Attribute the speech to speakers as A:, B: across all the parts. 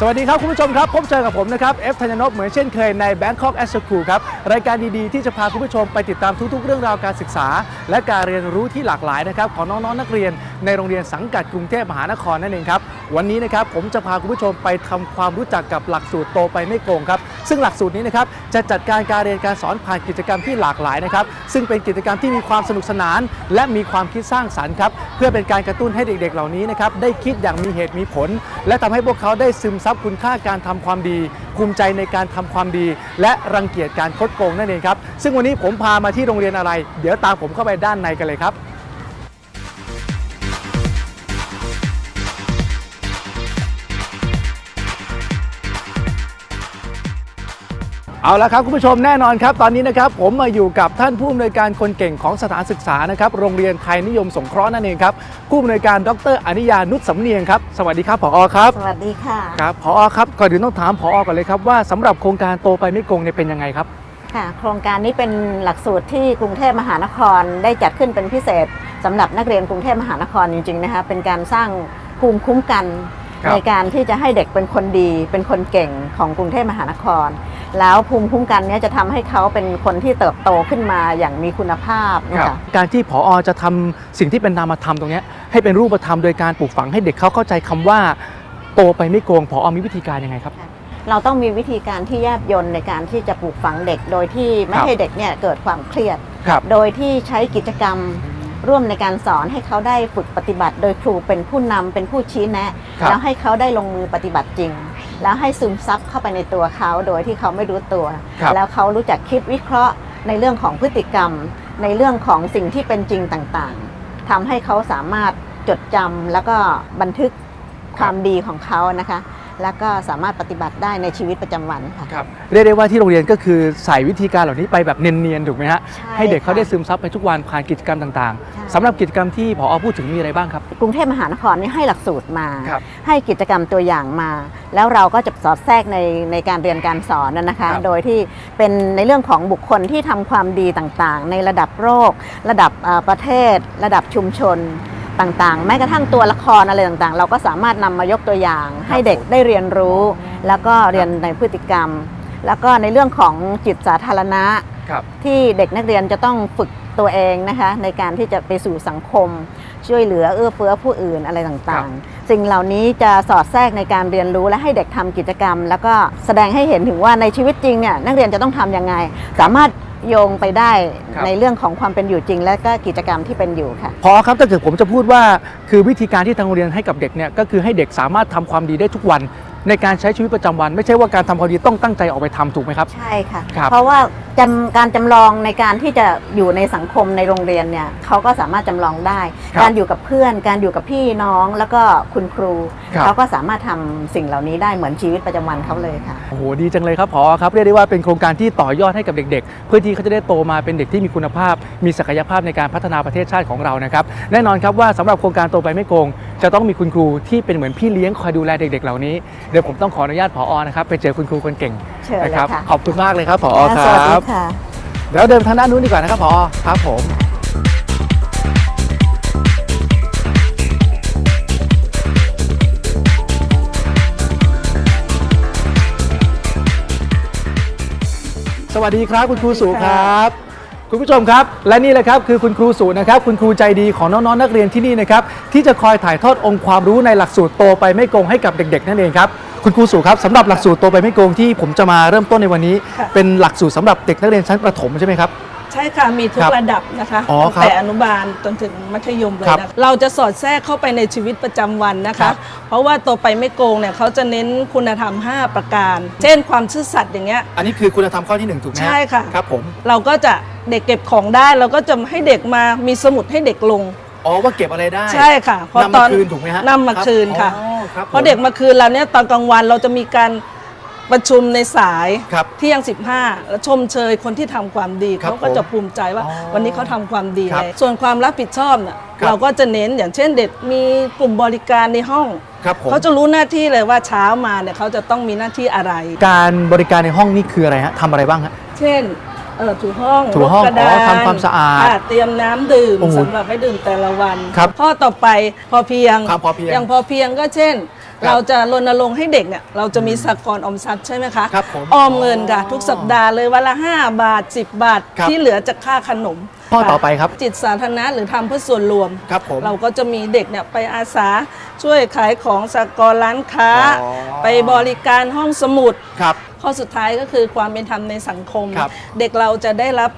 A: สวัสดีครับ คุณผู้ชมครับ พบเจอกับผมนะครับเอฟธัญนพเหมือนเช่นเคยใน Bangkok a s c o o l ครับ รายการดีๆ ที่จะพาคุณผู้ชมไปติดตามทุกๆ เรื่องราวการศึกษา และการเรียนรู้ที่หลากหลายนะครับของน้องๆนักเรียนในโรงเรียนสังกัดกรุงเทพมหานครนั่นเองครับ วันนี้นะครับผมจะพาคุณผู้ชมไปทำความรู้จักกับหลักสูตรโตไปไม่โกงครับซึ่งหลักสูตรนี้นะครับจะจัดการการเรียนการสอนผ่านกิจกรรมที่หลากหลายนะครับซึ่งเป็นกิจกรรมที่มีความสนุกสนาน และมีความคิดสร้างสรรค์ครับเพื่อเป็นการกระตุ้นให้เด็ก ๆ เหล่านี้นะครับได้คิดอย่างมีเหตุมีผล และทำให้พวกเขาได้ซึมซับคุณค่าการทำความดี ภูมิใจในการทำความดี และรังเกียจการคดโกงนั่นเองครับซึ่งวันนี้ผมพามาที่โรงเรียนอะไร เดี๋ยวตามผมเข้าไปด้านในกันเลยครับ เอาละครับคุณผู้ชมแน่นอนครับตอนนี้นะครับผมมาอยู่กับท่านผู้อำนวยการคนเก่งของสถานศึกษานะครับโรงเรียนไทยนิยมสงเคราะห์นั่นเองครับผู้อำนวยการดรอนิยานุชสำเนียงครับสวัสดีครับผอครับ
B: สวัสดีค่ะ
A: ครับผอครับก่อนอื่นต้องถามผอก่อนเลยครับว่าสำหรับโครงการโตไปไม่โกงเนี่ยเป็นยังไงครับ
B: ค่ะโครงการนี้เป็นหลักสูตรที่กรุงเทพมหานครได้จัดขึ้นเป็นพิเศษสำหรับนักเรียนกรุงเทพมหานครจริงๆนะคะเป็นการสร้างภูมิคุ้มกัน
A: ครับ
B: ในการที่จะให้เด็กเป็นคนดีเป็นคนเก่งของกรุงเทพมหานคร แล้วภูมิคุ้มกันเนี้จะทำให้เขาเป็นคนที่เติบโตขึ้นมาอย่างมีคุณภาพนะคะ
A: การที่ผอจะทำสิ่งที่เป็นนามธรรมตรงเนี้ยให้เป็นรูปธรรมโดยการปลูกฝังให้เด็กเขาเข้าใจคำว่าโตไปไม่โกงผอมีวิธีการยังไงครับ
B: เราต้องมีวิธีการที่แยบยลในการที่จะปลูกฝังเด็ก โดยที่ไม่
A: ครับ
B: ให้เด็กเนี่ยเกิดความเครียด
A: ครับ
B: โดยที่ใช้กิจกรรมร่วมในการสอนให้เขาได้ฝึกปฏิบัติ โดยครูเป็นผู้นำเป็นผู้ชี้แนะ
A: ครับ
B: แล้วให้เขาได้ลงมือปฏิบัติจริง แล้วให้ซึมซับเข้าไปในตัวเขาโดยที่เขาไม่รู้ตัว
A: ครับ
B: แล้วเขารู้จักคิดวิเคราะห์ในเรื่องของพฤติกรรม ในเรื่องของสิ่งที่เป็นจริงต่างๆทำให้เขาสามารถจดจำแล้วก็บันทึกความดีของเขานะคะ แล้วก็สามารถปฏิบัติได้ในชีวิตประจำวันค่ะ
A: ครับเรียกได้ว่าที่โรงเรียนก็คือใส่วิธีการเหล่านี้ไปแบบเนียนๆถูกไหมฮะ
B: ใช่
A: ให้เด็กเขา
B: ค่ะ
A: ได้ซึมซับไปทุกวันผ่านกิจกรรมต่าง
B: ใช่
A: ๆสำหรับกิจกรรมที่ผอพูดถึงมีอะไรบ้างครับ
B: กรุงเทพมหานครนี่ให้หลักสูตรมา
A: ครับ
B: ให้กิจกรรมตัวอย่างมา แล้วเราก็จะสอดแทรกในในการเรียนการสอนนะนะคะ
A: ครับ
B: โดยที่เป็นในเรื่องของบุคคลที่ทำความดีต่างๆ ในระดับโลกระดับเอ่อประเทศ ระดับชุมชน ต่างๆ แม้กระทั่งตัวละครอะไรต่างๆ เราก็สามารถนำมายกตัวอย่าง ให้เด็กได้เรียนรู้ แล้วก็เรียนในพฤติกรรม แล้วก็ในเรื่องของจิตสาธารณะ
A: ครับ
B: ที่เด็กนักเรียนจะต้องฝึกตัวเองนะคะในการที่จะไปสู่สังคม ช่วยเหลือเอื้อเฟื้อผู้อื่นอะไรต่างๆ สิ่งเหล่านี้จะสอดแทรกในการเรียนรู้และให้เด็กทำกิจกรรม แล้วก็แสดงให้เห็นถึงว่าในชีวิตจริงเนี่ยนักเรียนจะต้องทำยังไง สามารถ โยงไปได้
A: ครับ
B: ในเรื่องของความเป็นอยู่จริง และก็กิจกรรมที่เป็นอยู่ค่ะ
A: พอครับถ้าเกิดผมจะพูดว่าคือวิธีการที่ทางโรงเรียนให้กับเด็กเนี่ยก็คือให้เด็กสามารถทำความดีได้ทุกวัน ในการใช้ชีวิตประจำวัน ไม่ใช่ว่าการทำความดีต้องตั้งใจออกไปทำถูกไหมครับ
B: ใช่ค่ะ
A: ครับ
B: เพราะว่าจำการจำลองในการที่จะอยู่ในสังคมในโรงเรียนเนี่ยเขาก็สามารถจำลองได้
A: ครับ
B: การอยู่กับเพื่อน การอยู่กับพี่น้องแล้วก็คุณครู
A: ครับ
B: เขาก็สามารถทำสิ่งเหล่านี้ได้เหมือนชีวิตประจำวันเขาเลยค่ะ
A: โอ้โหดีจังเลยครับพอครับเรียกได้ว่าเป็นโครงการที่ต่อยอดให้กับเด็ก ๆ เพื่อที่เขาจะได้โตมาเป็นเด็กที่มีคุณภาพ มีศักยภาพในการพัฒนาประเทศชาติของเรานะครับแน่นอนครับว่าสำหรับโครงการโตไปไม่โกง จะต้องมีคุณครูที่เป็นเหมือนพี่เลี้ยงคอยดูแลเด็ก ๆ เหล่านี้เดี๋ยวผมต้องขออนุญาตผอนะครับไปเจอคุณครูคนเก่ง
B: เชิญเลย
A: นะครับ
B: ค่ะ
A: ขอบคุณมากเลยครับผอค
B: สวัสดี
A: รับ
B: ค่ะ
A: เดี๋ยวเดินทางด้านนู้นดีกว่านะครับพอครับผม สวัสดีครับคุณครูสุครับ คุณผู้ชมครับ และนี่แหละครับคือคุณครูสุนะครับ คุณครูใจดีของน้องๆนักเรียนที่นี่นะครับ ที่จะคอยถ่ายทอดองค์ความรู้ในหลักสูตรโตไปไม่โกงให้กับเด็ก ๆ นั่นเองครับ คุณครูสุครับสำหรับหลักสูตรโตไปไม่โกงที่ผมจะมาเริ่มต้นในวันนี้
C: ค่ะ
A: เป็นหลักสูตรสำหรับเด็กนักเรียนชั้นประถมใช่ไหมครับ
C: ใช่ค่ะ มีทุ
A: ค
C: ก
A: รับ
C: ระดับนะคะ
A: อ๋อ
C: ตั้ง
A: ครับ
C: แต่อนุบาลจนถึงมัธยมเลย
A: ครับ
C: นะเราจะสอดแทรกเข้าไปในชีวิตประจำวันนะ
A: ครั
C: คะ
A: บ
C: เพราะว่าตัวไปไม่โกงเนี่ยเขาจะเน้นคุณธรรม 5 ประการ เช่นความซื่อสัตย์อย่างเงี้ย
A: อันนี้คือคุณธรรมข้อที่หนึ่งถูกไหมฮ
C: ใช่ค่ะ
A: ครับผม
C: เราก็จะเด็กเก็บของได้ เราก็จะให้เด็กมามีสมุดให้เด็กลง
A: อ๋อว่าเก็บอะไรได้
C: ใช่ค่ะเพราะ
A: นำ
C: ต
A: มา
C: อน
A: คืนถูกไหมฮะ
C: นำมาคืนค่ะ
A: อ๋อ ครับผม
C: เพราะเด็กมาคืนเราเนี่ยตอนกลางวันเราจะมีการประชุมในสาย
A: ครับ
C: เที่ยง 15 แล้วชมเชยคนที่ทำความดี
A: ครับ
C: เขาก็จะภูมิใจว่า
A: อ๋อ
C: วันนี้เขาทำความดี
A: ครับ
C: เลยส่วนความรับผิดชอบเนี่ย
A: ครับ
C: เราก็จะเน้นอย่างเช่นเด็กมีกลุ่มบริการในห้อง
A: ครับผม
C: เขาจะรู้หน้าที่เลยว่าเช้ามาเนี่ยเขาจะต้องมีหน้าที่อะไร
A: การบริการในห้องนี่คืออะไรฮะทำอะไรบ้างฮะ
C: เช่น เออถูห้อง
A: ถูห้อง
C: ลบกระดา
A: อ๋
C: น
A: อทำความสะอาด
C: ค่ะเตรียมน้ำดื่ม
A: โอ้โห
C: สำหรับให้ดื่มแต่ละวัน
A: ครับ
C: ข้อต่อไปพอเพียง
A: ความพอเพียง
C: อย่างพอเพียงก็เช่นเราจะรณรงค์ให้เด็กเนี่ยเราจะมีสหกรณ์ออมทรัพย์ใช่ไหมคะ
A: ครับผม
C: ออมเงินค่ะ ทุกสัปดาห์เลยวันละ 5 บาท 10 บาท
A: ครับ
C: ที่เหลือจากค่าขนม
A: ข้อต่อไปครับ
C: จิตสาธารณะหรือทำเพื่อส่วนรวม
A: ครับผม
C: เราก็จะมีเด็กเนี่ยไปอาสาช่วยขายของสหกรณ์ร้านค้า
A: อ๋อ
C: ไปบริการห้องสมุด
A: ครับ
C: ข้อสุดท้ายก็คือความเป็นธรรมในสังคม
A: ครับ
C: เด็กเราจะได้รับ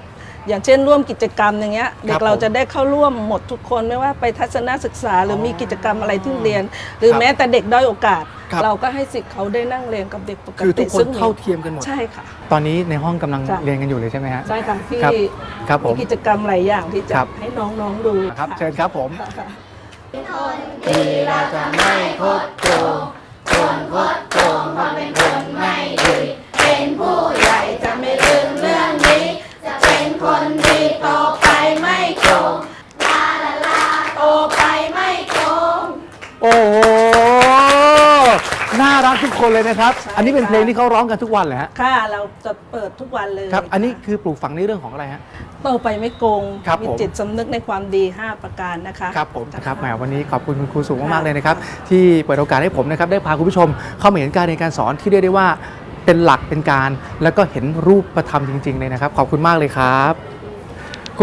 C: อย่างเช่นร่วมกิจกรรมอย่างเงี้ยเด็กเรา
A: ผม
C: จะได้เข้าร่วมหมดทุกคนไม่ว่าไปทัศนศึกษาหรือมีกิจกรรมอะไรที่เรียน หรือ
A: ครับ
C: แม้แต่เด็กด้อยโอกาส
A: ครับ
C: เราก็ให้สิทธิ์เขาได้นั่งเรียนกับเด็กปกติ
A: คือทุกคน
C: ซึ่ง
A: เท่าเทียมกันหมด
C: ใช่ค่ะ
A: ตอนนี้ในห้องกำลัง
C: จ้ะ
A: เรียนกันอยู่เลยใช่ไหมฮะ
C: ใช่ค่ะที่
A: ครับครับผม
C: มีกิจกรรมหลายอย่างที่จะ
A: ครับ
C: ให้น้องๆดู
A: ครับะเชิญครับผม
C: ค่ะ
A: โงดโกงเพาะเป็นคนไม่ดี เป็น
C: ผู้ใหญ่จะไม่ลืมเรื่อง
A: นี้
C: จะเป็นคนดีต่อไปไม่โกงลาลาลาโตไปไม่โกง
A: โอ้ รักทุกคนเลยนะครับอันนี้เป็นเพลงที่เขาร้องกันทุกวันเลยฮะ
C: ค่ะเราจะเปิดทุกวันเลย
A: ครับ อันนี้คือปลูกฝังในเรื่องของอะไรฮะ
C: โตไปไม่โกง
A: ครับ
C: มี
A: ผม
C: จิตสำนึกในความดี 5 ประการนะคะ
A: ครับผมนะครับแหม
C: ค่ะ
A: วันนี้ขอบคุณคุณครูสูง
C: ค่ะ
A: มากๆเลยนะครับ ที่เปิดโอกาสให้ผมนะครับได้พาคุณผู้ชมเข้ามาเห็นการเรียนการสอนที่เรียกได้ว่าเป็นหลักเป็นการ แล้วก็เห็นรูปประธรรมจริงๆเลยนะครับ ขอบคุณมากเลยครับ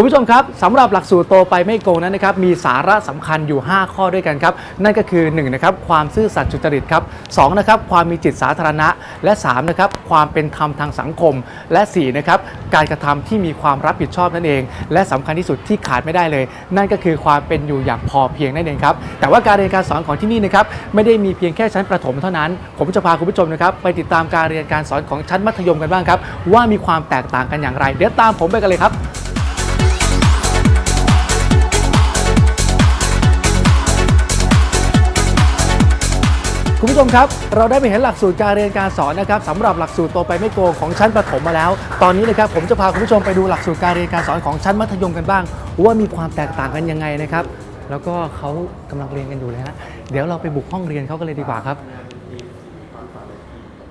A: คุณผู้ชมครับสำหรับหลักสูตรโตไปไม่โกงนั้นนะครับมีสาระสำคัญอยู่ 5 ข้อด้วยกันครับ นั่นก็คือ1นะครับความซื่อสัตย์สุจริตครับ2นะครับความมีจิตสาธารณะ และ3นะครับความเป็นธรรมทางสังคม และ4นะครับการกระทำที่มีความรับผิดชอบนั่นเอง และสำคัญที่สุดที่ขาดไม่ได้เลย นั่นก็คือความเป็นอยู่อย่างพอเพียงนั่นเองครับแต่ว่าการเรียนการสอนของที่นี่นะครับไม่ได้มีเพียงแค่ชั้นประถมเท่านั้น ผมจะพาคุณผู้ชมนะครับไปติดตามการเรียนการสอนของชั้นมัธยมกันบ้างครับว่ามีความแตกต่างกันอย่างไร เดี๋ยวตามผมไปกันเลยครับ คุณผู้ชมครับ เราได้ไปเห็นหลักสูตรการเรียนการสอนนะครับสำหรับหลักสูตรโตไปไม่โกงของชั้นประถมมาแล้ว ตอนนี้นะครับผมจะพาคุณผู้ชมไปดูหลักสูตรการเรียนการสอนของชั้นมัธยมกันบ้าง ว่ามีความแตกต่างกันยังไงนะครับ แล้วก็เขากำลังเรียนกันอยู่เลยฮะเดี๋ยวเราไปบุกห้องเรียนเขากันเลยดีกว่าครับ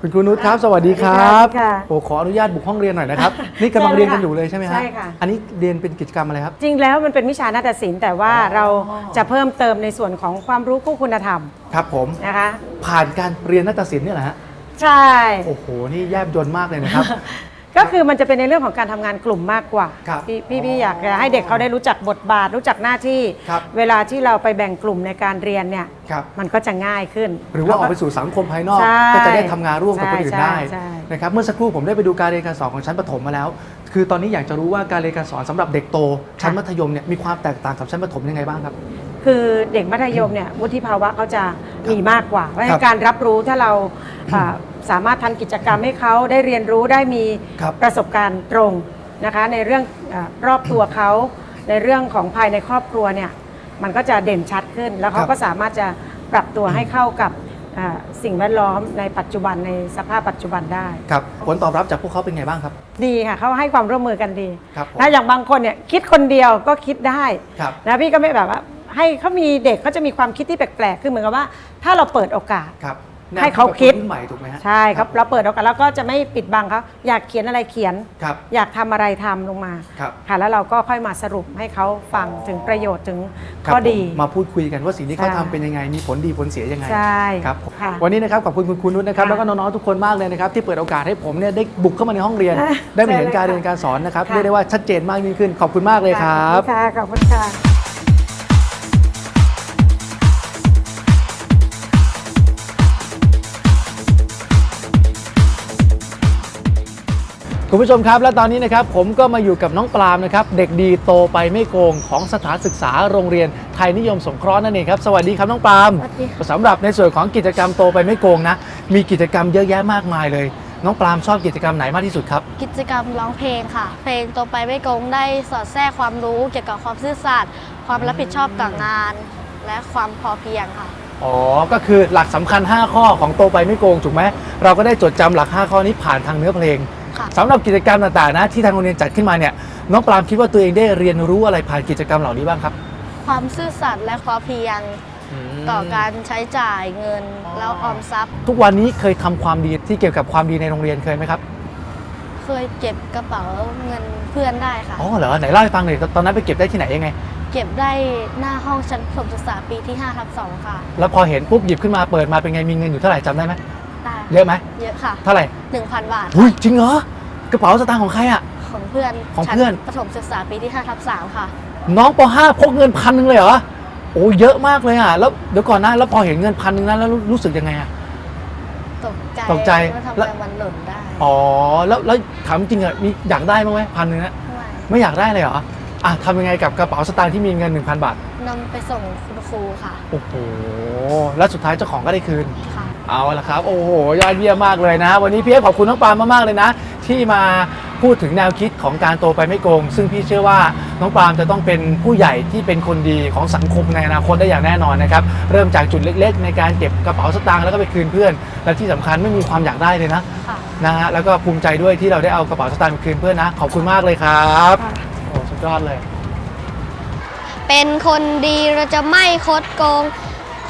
A: คุณครูนุชครับ สวัสดีครับ
D: สวัสดีค่ะ
A: โอ้ขออนุญาตบุกห้องเรียนหน่อยนะครับ นี่กำลังเรียนกันอยู่เลยใช่ไหมฮะ
D: ใช่ค่ะ
A: อันนี้เรียนเป็นกิจกรรมอะไรครับ
D: จริงแล้วมันเป็นวิชานาฏศิลป์แต่ว่า
A: อ๋อ
D: เราจะเพิ่มเติมในส่วนของความรู้คู่คุณธรรม
A: ครับผม
D: นะคะ
A: ผ่านการเรียนนาฏศิลป์เนี่ยแหละฮะ
D: ใช่
A: โอ้โห นี่แยบยนต์มากเลยนะครับ
D: ก็คือมันจะเป็นในเรื่องของการทำงานกลุ่มมากกว่า
A: ครับ
D: พี่พี่พี่อยากจะให้เด็กเขาได้รู้จักบทบาท รู้จักหน้าที่
A: ครับ
D: เวลาที่เราไปแบ่งกลุ่มในการเรียนเนี่ย
A: ครับ
D: มันก็จะง่ายขึ้น
A: หรือว่าออกไปสู่สังคมภายนอก
D: ใช่
A: ก็จะได้ทำงานร่วมกับคนอื่น
D: ใช่
A: ได้
D: ใช่
A: นะครับเมื่อสักครู่ผมได้ไปดูการเรียนการสอนของชั้นประถมมาแล้ว คือตอนนี้อยากจะรู้ว่าการเรียนการสอนสำหรับเด็กโตชั้นมัธยมเนี่ยมีความแตกต่างกับชั้นประถมยังไงบ้างครับ
D: คือเด็กมัธยมเนี่ยวุฒิภาวะเขาจะมีมากกว่าเพราะฉะ
A: ครั
D: นั้
A: บ
D: นการรับรู้ถ้าเราอ่าสามารถทำกิจกรรมให้เขาได้เรียนรู้ได้มี
A: ครับ
D: ประสบการณ์ตรงนะคะ ในเรื่องอารอบตัวเขาในเรื่องของภายในครอบครัวเนี่ยมันก็จะเด่นชัดขึ้น แล้วเขาก็สามารถจะปรับตัวให้เข้ากับอ่าสิ่งแวดล้อมในปัจจุบันในสภาพปัจจุบันได้
A: ครับผลตอบรับจากพวกเขาเป็นไงบ้างครับ
D: ดีค่ะเขาให้ความร่วมมือกันดี
A: ครับผม
D: นะอย่างบางคนเนี่ยคิดคนเดียวก็คิดได้
A: ครับ
D: นะพี่ก็ไม่แบบว่า ให้เขามีเด็กเขาจะมีความคิดที่แปลกๆคือเหมือนกับว่า ถ้าเราเปิดโอกาส
A: ครับ
D: ให้เขาคิด
A: แนวทงแบบนรุ่นใหม่ถูกไหมฮะ
D: ใช่ครับเราเปิดโอกาสแล้วก็จะไม่ปิดบังเขาอยากเขียนอะไรเขียน
A: ครับ
D: อยากทำอะไรทำลงมา
A: ครับ
D: ค่ะแล้วเราก็ค่อยมาสรุปให้เขาฟังถึงประโยชน์ถึง
A: ครับ
D: ข้อดี
A: ผมมาพูดคุยกันว่าสิ่งที่เขา
D: ใช่
A: ทำเป็นยังไง มีผลดีผลเสียยังไง
D: ใช่
A: ครับผม
D: ค่ะ
A: วันนี้นะครับขอบคุณคุณครูนุชนะครับ
D: ค่ะ
A: แล้วก็น้องๆทุกคนมากเลยนะครับที่เปิดโอกาสให้ผมเนี่ยได้บุกเข้ามาในห้องเรียน
D: อะ
A: ได้มาเห็น
D: ใช่เลย
A: การ
D: ค่ะ
A: เรียนการสอนนะครับ
D: ค่ะ
A: เรียกได้ว่าชัดเจนมากยิ่งขึ้นขอบคุณมากเลยครับ
D: ค่ะขอบคุณค่ะ
A: คุณผู้ชมครับ และตอนนี้นะครับผมก็มาอยู่กับน้องปลามนะครับ เด็กดีโตไปไม่โกงของสถานศึกษาโรงเรียนไทยนิยมสงเคราะห์นั่นเองครับ สวัสดีครับน้องปลาม
B: สวัสดีค่ะ
A: สำหรับในส่วนของกิจกรรมโตไปไม่โกงนะ มีกิจกรรมเยอะแยะมากมายเลย น้องปลามชอบกิจกรรมไหนมากที่สุดครับ
E: กิจกรรมร้องเพลงค่ะ เพลงตัวไปไม่โกงได้สอดแทรกความรู้เกี่ยวกับความซื่อสัตย์ความรับผิดชอบต่องาน และความพอเพียงค่ะ
A: อ๋อ ก็คือหลักสำคัญ 5 ข้อของโตไปไม่โกงถูกไหมเราก็ได้จดจำหลัก 5 ข้อนี้ผ่านทางเนื้อเพลง
E: ค่ะ
A: สำหรับกิจกรรมต่างๆนะที่ทางโรงเรียนจัดขึ้นมาเนี่ยน้องปลามคิดว่าตัวเองได้เรียนรู้อะไรผ่านกิจกรรมเหล่านี้บ้างครับ
E: ความซื่อสัตย์และความเพียงต่อการใช้จ่ายเงินแล้วออมทรัพย์
A: ทุกวันนี้เคยทำความดีที่เกี่ยวกับความดีในโรงเรียนเคยไหมครับ
E: เคยเก็บกระเป๋าเงินเพื่อนได้ค่ะ
A: อ๋อเหรอไหนเล่าให้ฟังหน่อยตอนนั้นไปเก็บได้ที่ไหนยังไง
E: เก็บได้หน้าห้องชั้นประถมศึกษาปีที่5ทับ2ค่ะ
A: แล้วพอเห็นปุ๊บหยิบขึ้นมาเปิดมาเป็นไงมีเงินอยู่เท่าไหร่จำได้ไหม
E: ได้
A: เยอะไหม
E: เยอะค่ะ
A: เท่าไหร่
E: 1,000บาท
A: อุ้ยจริงเหรอกระเป๋าสตางค์ของใครอะ
E: ของเพื่อน
A: ของเพื่อน
E: ชั้ประถมศึกษาปีที่5ทับ3ค่ะ
A: น้องป .5 พกเงินพันหนึ่งเลยเหรอโอ้เยอะมากเลยอะแล้วเดี๋ยวก่อนนะแล้วพอเห็นเงินพันหนึ่งนั้นแล้วรู้รู้สึกยังไงอะ
E: ตกใจ
A: ตกใจ
E: ว่าทำ
A: แล้
E: ไม
A: ว
E: มันหล่นได้
A: อ๋อแล้วแล้วถามจริงอะมีอยากได้บ้างไหมพันหนึ่งนะ
E: ไม่
A: ไม่อยากได้เลยเหรออะทำยังไงกับกระเป๋าสตางค์ที่มีเงิน 1,000 บาท
E: นำไปส่งคุณครูค่ะ
A: โอ้โหแล้วสุดท้ายเจ้าของก็ได้คืน
E: ค่ะ
A: เอาละครับ โอ้โห ยอดเยี่ยมมากเลยนะ วันนี้พี่เอฟขอบคุณน้องปาล์มมากๆเลยนะ ที่มาพูดถึงแนวคิดของการโตไปไม่โกง ซึ่งพี่เชื่อว่าน้องปาล์มจะต้องเป็นผู้ใหญ่ที่เป็นคนดีของสังคมในอนาคตได้อย่างแน่นอนนะครับ เริ่มจากจุดเล็ก ๆ ในการเก็บกระเป๋าสตางค์แล้วก็ไปคืนเพื่อน และที่สำคัญไม่มีความอยากได้เลยนะ
E: ค่ะ
A: นะฮะแล้วก็ภูมิใจด้วยที่เราได้เอากระเป๋าสตางค์ไปคืนเพื่อนนะ ขอบคุณมากเลยครับโอ้สุดยอดเลย
E: เป็นคนดีเราจะไม่คดโกง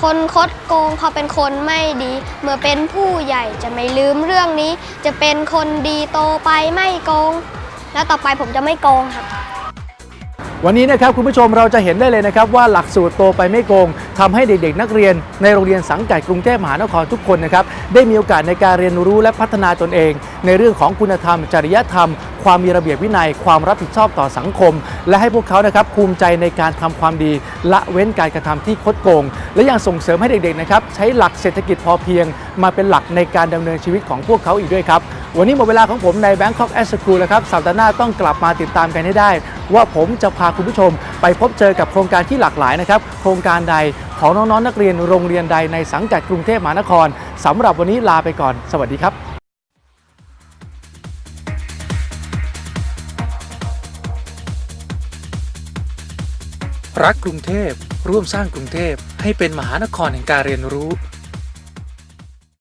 E: คนคดโกงเขาเป็นคนไม่ดี เมื่อเป็นผู้ใหญ่จะไม่ลืมเรื่องนี้ จะเป็นคนดีโตไปไม่โกง แล้วต่อไปผมจะไม่โกงค่ะ
A: วันนี้นะครับคุณผู้ชมเราจะเห็นได้เลยนะครับ ว่าหลักสูตรโตไปไม่โกงทำให้เด็กๆ นักเรียน ในโรงเรียนสังกัดกรุงเทพมหานครทุกคนนะครับได้มีโอกาสในการเรียนรู้และพัฒนาตนเอง ในเรื่องของคุณธรรม จริยธรรมความมีระเบียบวินัย ความรับผิดชอบต่อสังคม และให้พวกเขานะครับภูมิใจในการทำความดี ละเว้นการกระทำที่คดโกง และยังส่งเสริมให้เด็กๆนะครับใช้หลักเศรษฐกิจพอเพียง มาเป็นหลักในการดำเนินชีวิตของพวกเขาอีกด้วยครับวันนี้หมดเวลาของผมใน Bangkok a s c h o o l แล้วครับสัปดาห์หน้าต้องกลับมาติดตามกันให้ได้ ว่าผมจะพาคุณผู้ชม ไปพบเจอกับโครงการที่หลากหลายนะครับโครงการใดของน้องๆนักเรียนโรงเรียนใดในสังกัดกรุงเทพมหานครสำหรับวันนี้ลาไปก่อน สวัสดีครับ
F: รักกรุงเทพ ร่วมสร้างกรุงเทพให้เป็นมหานครแห่งการเรียนรู้